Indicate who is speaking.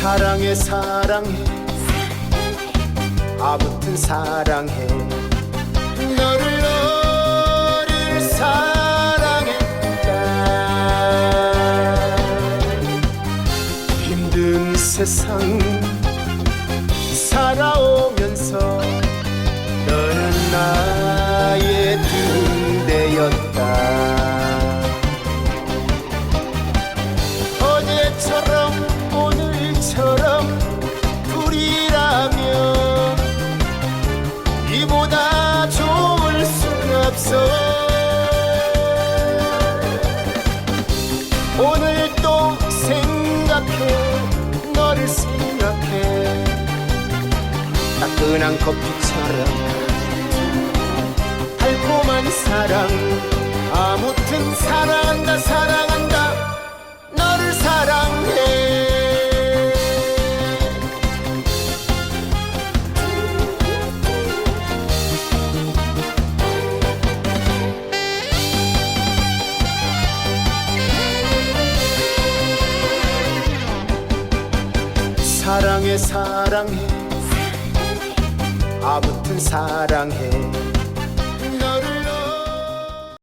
Speaker 1: 사랑해 사랑해. 아무튼 사랑해. 너를 너를 사랑했다. 힘든 세상 없어. 오늘 또 생각해 너를 생각해. 따끈한 커피처럼 달콤한 사랑. 아무튼 사랑한다 사랑 사랑해 사랑해. 아무튼 사랑해